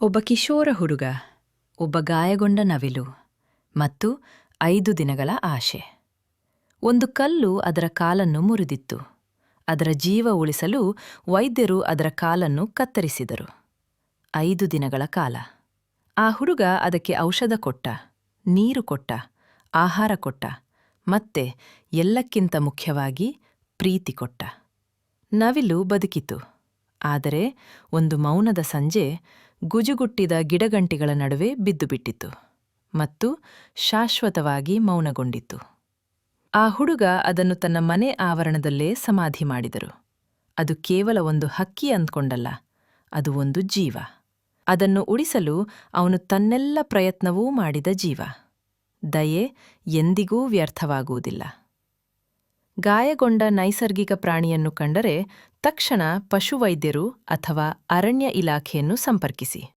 ಒಬ್ಬ ಕಿಶೋರ ಹುಡುಗ, ಒಬ್ಬ ಗಾಯಗೊಂಡ ನವಿಲು ಮತ್ತು ಐದು ದಿನಗಳ ಆಶೆ. ಒಂದು ಕಲ್ಲು ಅದರ ಕಾಲನ್ನು ಮುರಿದಿತ್ತು. ಅದರ ಜೀವ ಉಳಿಸಲು ವೈದ್ಯರು ಅದರ ಕಾಲನ್ನು ಕತ್ತರಿಸಿದರು. ಐದು ದಿನಗಳ ಕಾಲ. ಆ ಹುಡುಗ ಅದಕ್ಕೆ ಔಷಧ ಕೊಟ್ಟ, ನೀರು ಕೊಟ್ಟ, ಆಹಾರ ಕೊಟ್ಟ, ಮತ್ತೆ ಎಲ್ಲಕ್ಕಿಂತ ಮುಖ್ಯವಾಗಿ ಪ್ರೀತಿ ಕೊಟ್ಟ. ನವಿಲು ಬದುಕಿತು. ಆದರೆ ಒಂದು ಮೌನದ ಸಂಜೆ ಗುಜುಗುಟ್ಟಿದ ಗಿಡಗಂಟಿಗಳ ನಡುವೆ ಬಿದ್ದುಬಿಟ್ಟಿತು ಮತ್ತು ಶಾಶ್ವತವಾಗಿ ಮೌನಗೊಂಡಿತು. ಆ ಹುಡುಗ ಅದನ್ನು ತನ್ನ ಮನೆ ಆವರಣದಲ್ಲೇ ಸಮಾಧಿ ಮಾಡಿದರು. ಅದು ಕೇವಲ ಒಂದು ಹಕ್ಕಿ ಅಂದ್ಕೊಂಡಲ್ಲ, ಅದು ಒಂದು ಜೀವ. ಅದನ್ನು ಉಳಿಸಲು ಅವನು ತನ್ನೆಲ್ಲ ಪ್ರಯತ್ನವೂ ಮಾಡಿದ ಜೀವ. ದಯೆ ಎಂದಿಗೂ ವ್ಯರ್ಥವಾಗುವುದಿಲ್ಲ. ಗಾಯಗೊಂಡ ನೈಸರ್ಗಿಕ ಪ್ರಾಣಿಯನ್ನು ಕಂಡರೆ ತಕ್ಷಣ ಪಶುವೈದ್ಯರು ಅಥವಾ ಅರಣ್ಯ ಇಲಾಖೆಯನ್ನು ಸಂಪರ್ಕಿಸಿ.